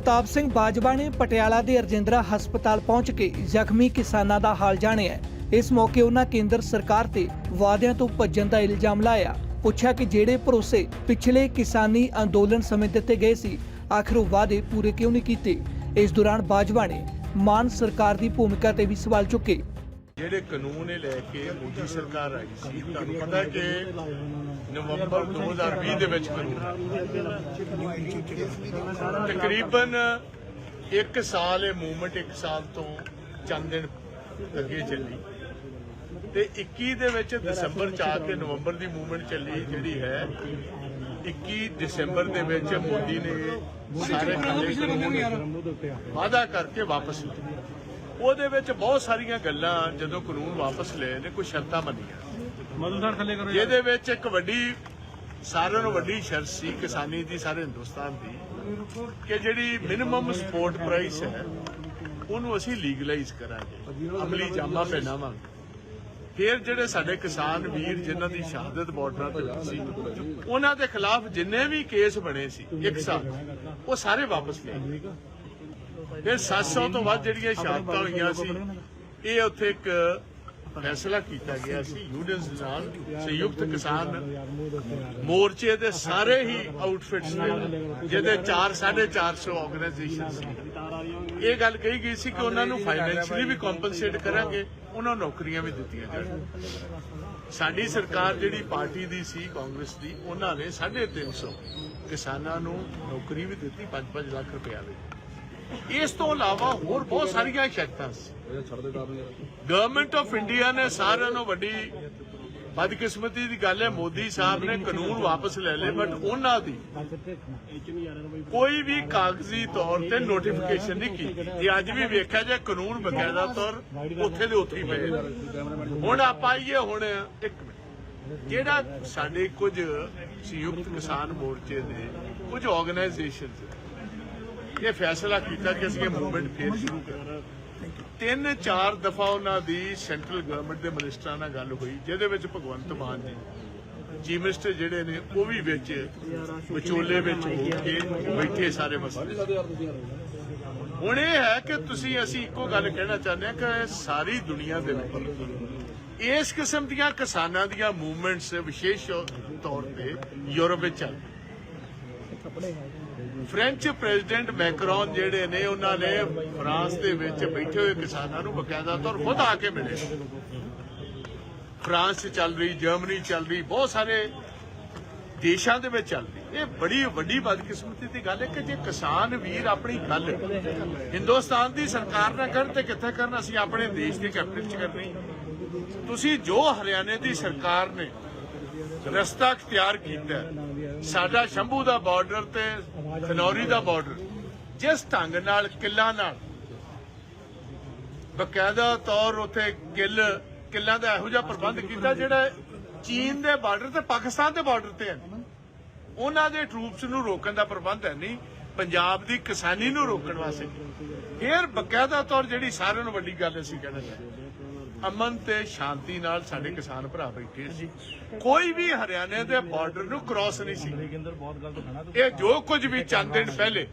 ਪ੍ਰਤਾਪ ਸਿੰਘ ਬਾਜਵਾ ਨੇ ਪਟਿਆਲਾ ਦੇ ਰਜਿੰਦਰਾ ਹਸਪਤਾਲ ਪਹੁੰਚ ਕੇ ਜ਼ਖਮੀ ਕਿਸਾਨਾਂ ਦਾ ਹਾਲ ਜਾਣਿਆ ਇਸ ਮੌਕੇ ਉਹਨਾਂ ਕੇਂਦਰ ਸਰਕਾਰ ਤੇ ਵਾਅਦਿਆਂ ਤੋਂ ਭੱਜਣ ਦਾ ਇਲਜ਼ਾਮ ਲਾਇਆ। ਪੁੱਛਿਆ ਕਿ ਜਿਹੜੇ ਭਰੋਸੇ ਪਿਛਲੇ ਕਿਸਾਨੀ ਅੰਦੋਲਨ ਸਮੇਂ ਦਿੱਤੇ ਗਏ ਸੀ, ਆਖਰ ਉਹ ਵਾਅਦੇ ਪੂਰੇ ਕਿਉਂ ਨਹੀਂ ਕੀਤੇ? ਇਸ ਦੌਰਾਨ ਬਾਜਵਾ ਨੇ ਮਾਨ ਸਰਕਾਰ ਦੀ ਭੂਮਿਕਾ ਤੇ ਵੀ ਸਵਾਲ ਚੁੱਕੇ। ਜਿਹੜੇ ਕਾਨੂੰਨ ਇਹ ਲੈ ਕੇ ਮੋਦੀ ਸਰਕਾਰ ਆਈ ਸੀ ਤੁਹਾਨੂੰ ਪਤਾ ਕਿ ਨਵੰਬਰ 2020 ਦੇ ਵਿੱਚ ਕਾਨੂੰਨ। ਤਕਰੀਬਨ 1 ਸਾਲ ਇਹ ਮੂਵਮੈਂਟ 1 ਸਾਲ ਤੋਂ ਚੰਦ ਦਿਨ ਅੱਗੇ ਚੱਲੀ। ਤੇ 21 ਦੇ ਵਿੱਚ ਦਸੰਬਰ ਚ ਆ ਕੇ ਨਵੰਬਰ ਦੀ ਮੂਵਮੈਂਟ ਚੱਲੀ ਜਿਹੜੀ ਹੈ 21 ਦਸੰਬਰ ਦੇ ਵਿੱਚ ਮੋਦੀ ਨੇ ਸਾਰੇ ਕਾਨੂੰਨ ਵਾਅਦਾ ਕਰਕੇ ਵਾਪਸ ਲਏ ਉਹਦੇ ਵਿੱਚ ਬਹੁਤ ਸਾਰੀਆਂ ਗੱਲਾਂ ਜਦੋਂ ਕਾਨੂੰਨ ਵਾਪਸ ਲਏ ਨੇ ਕੋਈ ਸ਼ਰਤਾਂ ਮੰਨੀਆਂ। ਮਧੂ ਸਰ ਥੱਲੇ ਕਰੋ ਜਿਹਦੇ ਵਿੱਚ ਇੱਕ ਵੱਡੀ ਸਾਰਿਆਂ ਨੂੰ ਵੱਡੀ ਸ਼ਰਤ ਸੀ ਕਿਸਾਨੀ ਦੀ ਸਾਰੇ ਹਿੰਦੁਸਤਾਨ ਦੀ ਕਿ ਜਿਹੜੀ ਮਿਨੀਮਮ ਸਪੋਰਟ ਪ੍ਰਾਈਸ ਹੈ ਉਹਨੂੰ ਅਸੀਂ ਲੀਗਲਾਈਜ਼ ਕਰਾਂਗੇ ਅਮਲੀ ਜਾਮਾ ਪਹਿਨਾਵਾਂਗੇ ਫਿਰ ਜਿਹੜੇ ਸਾਡੇ ਕਿਸਾਨ ਵੀਰ ਜਿਨ੍ਹਾਂ ਦੀ ਸ਼ਹਾਦਤ ਬਾਰਡਰਾਂ ਤੇ ਹੋਈ ਸੀ ਉਹਨਾਂ ਦੇ ਖਿਲਾਫ ਜਿੰਨੇ ਵੀ ਕੇਸ ਬਣੇ ਸੀ ਇੱਕ ਸਾਲ ਉਹ ਸਾਰੇ ਵਾਪਸ ਲਏ। ਫਿਰ 700 ਤੋਂ ਵੱਧ ਜਿਹੜੀਆਂ ਸ਼ਹਾਦਤਾਂ ਹੋਈਆਂ ਸੀ ਇਹ ਉੱਥੇ ਇੱਕ ਫੈਸਲਾ ਕੀਤਾ ਗਿਆ ਸੀ ਯੂਨੀਅਨਸ ਨਾਲ ਸੰਯੁਕਤ ਕਿਸਾਨ ਮੋਰਚੇ ਦੇ ਸਾਰੇ ਹੀ ਆਊਟਫਿਟਸ ਨੇ ਜਿਹਦੇ 4 450 ਆਰਗੇਨਾਈਜੇਸ਼ਨ ਸੀ ਇਹ ਗੱਲ ਕਹੀ ਗਈ ਸੀ ਕਿ ਉਹਨਾਂ ਨੂੰ ਫਾਈਨੈਂਸ਼ੀਅਲੀ ਵੀ ਕੰਪਨਸੇਟ ਕਰਾਂਗੇ ਉਹਨਾਂ ਨੂੰ ਨੌਕਰੀਆਂ ਵੀ ਦਿੱਤੀਆਂ ਜਾਣਗੀਆਂ। ਸਾਡੀ ਸਰਕਾਰ ਜਿਹੜੀ ਪਾਰਟੀ ਦੀ ਸੀ ਕਾਂਗਰਸ ਦੀ ਉਹਨਾਂ ਨੇ 350 ਕਿਸਾਨਾਂ ਨੂੰ ਨੌਕਰੀ ਵੀ ਦਿੱਤੀ 5-5 ਲੱਖ ਰੁਪਏ ਦੀ ਇਸ ਤੋਂ ਇਲਾਵਾ ਹੋਰ ਬਹੁਤ ਸਾਰੀਆਂ ਸ਼ਰਤਾਂ ਸੀ। ਗਵਰਨਮੈਂਟ ਆਫ ਇੰਡੀਆ ਨੇ ਸਾਰਿਆਂ ਨੂੰ ਵੱਡੀ ਬਦਕਿਸਮਤੀ ਦੀ ਗੱਲ ਹੈ। ਮੋਦੀ ਸਾਹਿਬ ਨੇ ਕਾਨੂੰਨ ਵਾਪਸ ਲੈ ਲਏ ਬਟ ਉਹਨਾਂ ਦੀ ਕੋਈ ਵੀ ਕਾਗਜ਼ੀ ਤੌਰ ਤੇ ਨੋਟੀਫਿਕੇਸ਼ਨ ਨਹੀਂ ਕੀਤੀ। ਇਹ ਅੱਜ ਵੀ ਵੇਖਿਆ ਜੇ ਕਾਨੂੰਨ ਬਕਾਇਦਾ ਤੌਰ ਉੱਥੇ ਦੇ ਉੱਥੇ ਹੀ ਪਏ ਹੁਣ ਆਪਾਂ ਆਈਏ, ਹੁਣ ਇੱਕ ਮਿੰਟ। ਜਿਹੜਾ ਸਾਡੇ ਕੁਝ ਸੰਯੁਕਤ ਕਿਸਾਨ ਮੋਰਚੇ ਦੇ ਕੁਝ ਆਰਗੇਨਾਈਜੇਸ਼ਨਸ ਇਹ ਫੈਸਲਾ ਕੀਤਾ ਕਿ ਅਸੀਂ ਇਹ ਮੂਵਮੈਂਟ ਫੇਰ ਸ਼ੁਰੂ ਕਰਾਂਗੇ। ਤਿੰਨ, ਚਾਰ ਦਫਾ ਉਹਨਾਂ ਦੀ ਸੈਂਟਰਲ ਗਵਰਨਮੈਂਟ ਦੇ ਮਿਨਿਸਟਰਾਂ ਨਾਲ ਗੱਲ ਹੋਈ, ਜਿਹਦੇ ਵਿੱਚ ਭਗਵੰਤ ਮਾਨ ਜੀ ਚੀਫ ਮਿਨਿਸਟਰ ਜਿਹੜੇ ਨੇ, ਉਹ ਵੀ ਵਿੱਚ ਵਿਚੋਲੇ ਵਿੱਚ ਹੋ ਕੇ ਬੈਠੇ ਸਾਰੇ ਮਸਲੇ ਹੁਣ ਇਹ ਹੈ ਕਿ ਤੁਸੀਂ, ਅਸੀਂ ਇੱਕੋ ਗੱਲ ਕਹਿਣਾ ਚਾਹੁੰਦੇ ਹਾਂ ਕਿ ਸਾਰੀ ਦੁਨੀਆ ਦੇ ਵਿੱਚ ਇਸ ਕਿਸਮ ਦੀਆਂ ਕਿਸਾਨਾਂ ਦੀਆਂ ਮੂਵਮੈਂਟਸ ਵਿਸ਼ੇਸ਼ ਤੌਰ ਤੇ ਯੂਰਪ ਵਿੱਚ ਚੱਲ ਫ੍ਰੈਂਚ ਪ੍ਰੈਜ਼ੀਡੈਂਟ ਮੈਕਰੋਨ ਜਿਹੜੇ ਨੇ, ਉਹਨਾਂ ਨੇ ਫਰਾਂਸ ਦੇ ਵਿੱਚ ਬੈਠੇ ਹੋਏ ਕਿਸਾਨਾਂ ਨੂੰ ਬਕਾਇਦਾ ਤੌਰ ਖੁਦ ਆ ਕੇ ਮਿਲੇ। ਫਰਾਂਸ ਚੱਲ ਰਹੀ, ਜਰਮਨੀ ਚੱਲ ਰਹੀ, ਬਹੁਤ ਸਾਰੇ ਦੇਸ਼ਾਂ ਦੇ ਵਿੱਚ ਚੱਲ ਰਹੀ। ਇਹ ਬੜੀ ਵੱਡੀ ਬਦਕਿਸਮਤੀ ਦੀ ਗੱਲ ਹੈ ਕਿ ਜੇ ਕਿਸਾਨ ਵੀਰ ਆਪਣੀ ਗੱਲ ਹਿੰਦੁਸਤਾਨ ਦੀ ਸਰਕਾਰ ਨਾਲ ਕਰਨ ਤੇ ਕਿੱਥੇ ਕਰਨ, ਅਸੀਂ ਆਪਣੇ ਦੇਸ਼ ਦੇ ਕੈਪੀਟਲ 'ਚ ਕਰਨੀ। ਤੁਸੀਂ ਜੋ ਹਰਿਆਣੇ ਦੀ ਸਰਕਾਰ ਨੇ ਰਸਤਾ ਅਖਤਿਆਰ ਕੀਤਾ ਸਾਡਾ ਸ਼ੰਭੂ ਦਾ ਬਾਰਡਰ ਤੇ ਖਨੌਰੀ ਦਾ ਬਾਰਡਰ ਜਿਸ ਢੰਗ ਨਾਲ, ਕਿੱਲਾਂ ਨਾਲ। ਬਕਾਇਦਾ ਤੌਰ ਉਥੇ ਕਿੱਲ, ਕਿੱਲਾਂ ਦਾ ਇਹੋ ਜਿਹਾ ਪ੍ਰਬੰਧ ਕੀਤਾ ਜਿਹੜਾ ਚੀਨ ਦੇ ਬਾਰਡਰ ਤੇ ਪਾਕਿਸਤਾਨ ਦੇ ਬਾਰਡਰ ਤੇ ਹੈ। ਉਹਨਾਂ ਦੇ ਟਰੂਪਸ ਨੂੰ ਰੋਕਣ ਦਾ ਪ੍ਰਬੰਧ ਹੈ ਨਹੀਂ, ਪੰਜਾਬ ਦੀ ਕਿਸਾਨੀ ਨੂੰ ਰੋਕਣ ਵਾਸਤੇ। ਫਿਰ ਬਕਾਇਦਾ ਤੌਰ ਜਿਹੜੀ ਸਾਰਿਆਂ ਨੂੰ ਵੱਡੀ ਗੱਲ ਅਸੀਂ ਕਹਿਣਾ ਚਾਹੁੰਦੇ ਅਮਨ ਤੇ ਸ਼ਾਂਤੀ ਨਾਲ ਸਾਡੇ ਕਿਸਾਨ ਭਰਾ ਬੈਠੇ ਸੀ। ਕੋਈ ਵੀ ਹਰਿਆਣੇ ਦੇ ਬਾਰਡਰ ਨੂੰ ਕ੍ਰਾਸ ਨਹੀਂ ਸੀ। ਇਹ ਜੋ ਕੁਝ ਵੀ ਚੰਦ ਦਿਨ ਪਹਿਲੇ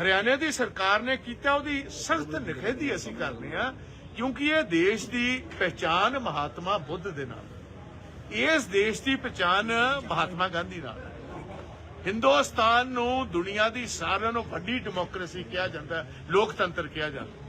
ਹਰਿਆਣੇ ਦੀ ਸਰਕਾਰ ਨੇ ਕੀਤਾ ਉਹਦੀ ਸਖਤ ਨਿਖੇਧੀ ਅਸੀਂ ਕਰਦੇ ਆ ਕਿਉਂਕਿ ਇਹ ਦੇਸ਼ ਦੀ ਪਹਿਚਾਨ ਮਹਾਤਮਾ ਬੁੱਧ ਦੇ ਨਾਲ। ਇਸ ਦੇਸ਼ ਦੀ ਪਹਿਚਾਨ ਮਹਾਤਮਾ ਗਾਂਧੀ ਨਾਲ। ਹਿੰਦੁਸਤਾਨ ਨੂੰ ਦੁਨੀਆ ਦੀ ਸਾਰਿਆਂ ਨੂੰ ਵੱਡੀ ਡੈਮੋਕ੍ਰੇਸੀ ਕਿਹਾ ਜਾਂਦਾ ਲੋਕਤੰਤਰ ਕਿਹਾ ਜਾਂਦਾ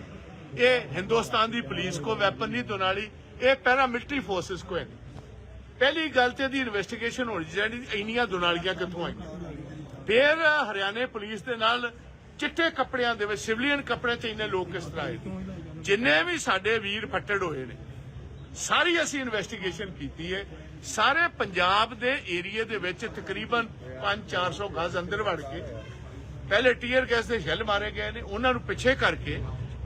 ਇਹ ਹਿੰਦੁਸਤਾਨ ਦੀ ਪੁਲਿਸ ਕੋ ਵੈਪਨ ਨਹੀਂ, ਦੁਨਾਲੀ, ਇਹ ਪੈਰਾਮਿਲਟਰੀ ਫੋਰਸਸ ਕੋ ਹੈ। ਪਹਿਲੀ ਗੱਲ ਤੇ ਦੀ ਇਨਵੈਸਟੀਗੇਸ਼ਨ ਹੋਣੀ ਚਾਹੀਦੀ ਇੰਨੀਆਂ ਦੁਨਾਲੀਆਂ ਕਿੱਥੋਂ ਆਈਆਂ। ਫਿਰ ਹਰਿਆਣੇ ਪੁਲਿਸ ਦੇ ਨਾਲ ਚਿੱਟੇ ਕੱਪੜਿਆਂ ਦੇ ਵਿੱਚ, ਸਿਵਲੀਅਨ ਕੱਪੜੇ ਚ ਇੰਨੇ ਲੋਕ ਕਿਸ ਤਰ੍ਹਾਂ ਆਏ ਜਿੰਨੇ ਵੀ ਸਾਡੇ ਵੀਰ ਫੱਟੜ ਹੋਏ ਨੇ, ਸਾਰੀ ਅਸੀਂ ਇਨਵੈਸਟੀਗੇਸ਼ਨ ਕੀਤੀ ਹੈ। ਸਾਰੇ ਪੰਜਾਬ ਦੇ ਏਰੀਏ ਦੇ ਵਿੱਚ ਤਕਰੀਬਨ 5-400 ਗਜ਼ ਅੰਦਰ ਵੜ ਕੇ, ਪਹਿਲੇ ਟੀਅਰ ਗੈਸ ਦੇ ਸ਼ੈਲ ਮਾਰੇ ਗਏ ਨੇ, ਉਹਨਾਂ ਨੂੰ ਪਿੱਛੇ ਕਰਕੇ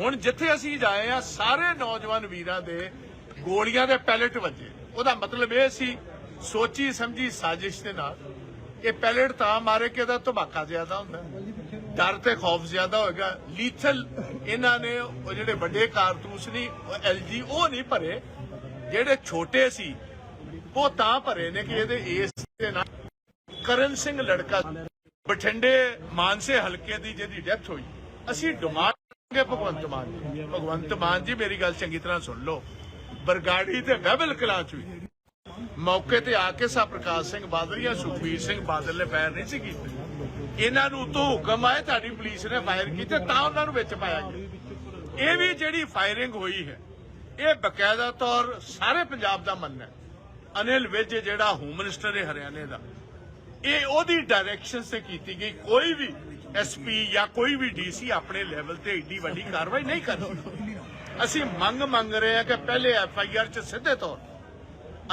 ਹੁਣ ਜਿੱਥੇ ਅਸੀਂ ਜਾਏ ਆ, ਸਾਰੇ ਨੌਜਵਾਨ ਵੀਰਾਂ ਦੇ ਗੋਲੀਆਂ ਦੇ ਪੈਲੇਟ ਵੱਜੇ। ਉਹਦਾ ਮਤਲਬ ਇਹ ਸੀ, ਸੋਚੀ ਸਮਝੀ ਸਾਜ਼ਿਸ਼ ਦੇ ਨਾਲ, ਇਹ ਪੈਲੇਟ ਤਾਂ ਮਾਰੇ ਕਿ ਇਹਦਾ ਧਮਾਕਾ ਜ਼ਿਆਦਾ ਹੁੰਦਾ। ਡਰ ਤੇ ਖੌਫ ਜ਼ਿਆਦਾ ਹੋਏਗਾ। ਲੀਥਲ ਇਹਨਾਂ ਨੇ, ਉਹ ਜਿਹੜੇ ਵੱਡੇ ਕਾਰਤੂਸ ਨਹੀਂ ਐਲਜੀ ਉਹ ਨਹੀਂ ਭਰੇ। ਜਿਹੜੇ ਛੋਟੇ ਸੀ, ਉਹ ਤਾਂ ਭਰੇ ਨੇ ਕਿ ਇਹਦੇ ਏਸ ਦੇ ਨਾਲ ਕਰਨ ਸਿੰਘ ਲੜਕਾ, ਬਠਿੰਡੇ ਮਾਨਸੇ ਹਲਕੇ ਦੀ ਜਿਹਦੀ ਡੈਥ ਹੋਈ। ਅਸੀਂ ਡਿਮਾਂਡ ਕਰਾਂਗੇ ਭਗਵੰਤ ਮਾਨ ਜੀ। ਭਗਵੰਤ ਮਾਨ ਜੀ, ਮੇਰੀ ਗੱਲ ਚੰਗੀ ਤਰ੍ਹਾਂ ਸੁਣ ਲਓ। ਬਰਗਾੜੀ ਤੇ ਬਹਿਬਲ ਕਲਾਂ ਚ ਵੀ। ਮੌਕੇ ਤੇ ਆ ਕੇ ਸਾ ਪ੍ਰਕਾਸ਼ ਸਿੰਘ ਬਾਦਲ ਜਾਂ ਸੁਖਬੀਰ ਸਿੰਘ ਬਾਦਲ ਨੇ ਫਾਇਰ ਨਹੀਂ ਸੀ ਕੀਤੇ। ਇਹਨਾਂ ਨੂੰ ਉਤੋਂ ਹੁਕਮ ਆਏ ਤੁਹਾਡੀ ਪੁਲਿਸ ਨੇ ਫਾਇਰ ਕੀਤੇ, ਤਾਂ ਉਹਨਾਂ ਨੂੰ ਵਿੱਚ ਪਾਇਆ ਗਿਆ। ਇਹ ਵੀ ਜਿਹੜੀ ਫਾਇਰਿੰਗ ਹੋਈ ਹੈ, ਇਹ ਬਕਾਇਦਾ ਤੌਰ ਸਾਰੇ ਪੰਜਾਬ ਦਾ ਮੰਨਣਾ ਹੈ। ਅਨਿਲ ਵਿਜ ਜਿਹੜਾ ਹੋਮ ਮਿਨਿਸਟਰ ਹੈ ਹਰਿਆਣੇ ਦਾ, ਇਹ ਉਹਦੀ ਡਾਇਰੈਕਸ਼ਨ ਤੇ ਕੀਤੀ ਗਈ। ਕੋਈ ਵੀ ਐਸਪੀ ਜਾਂ ਕੋਈ ਵੀ ਡੀਸੀ ਆਪਣੇ ਲੈਵਲ ਤੇ ਏਡੀ ਵੱਡੀ ਕਾਰਵਾਈ ਨਹੀਂ ਕਰ ਸਕਦਾ। ਅਸੀਂ ਮੰਗ ਮੰਗ ਰਹੇ ਹਾਂ ਕਿ ਪਹਿਲੇ ਐਫ ਆਈ ਆਰ ਚ ਸਿੱਧੇ ਤੌਰ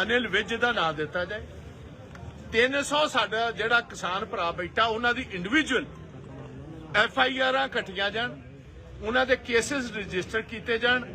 ਅਨਿਲ ਵਿਜ ਦਾ ਨਾਂ ਦਿੱਤਾ ਜਾਏ। 300 ਸਾਡਾ ਜਿਹੜਾ ਕਿਸਾਨ ਭਰਾ ਬੈਠਾ ਉਹਨਾਂ ਦੀ ਇੰਡੀਵਿਜੂਅਲ ਐਫ ਆਈ ਆਰਾਂ ਕੱਟੀਆਂ ਜਾਣ ਉਹਨਾਂ ਦੇ ਕੇਸਿਸ ਰਜਿਸਟਰ ਕੀਤੇ ਜਾਣ।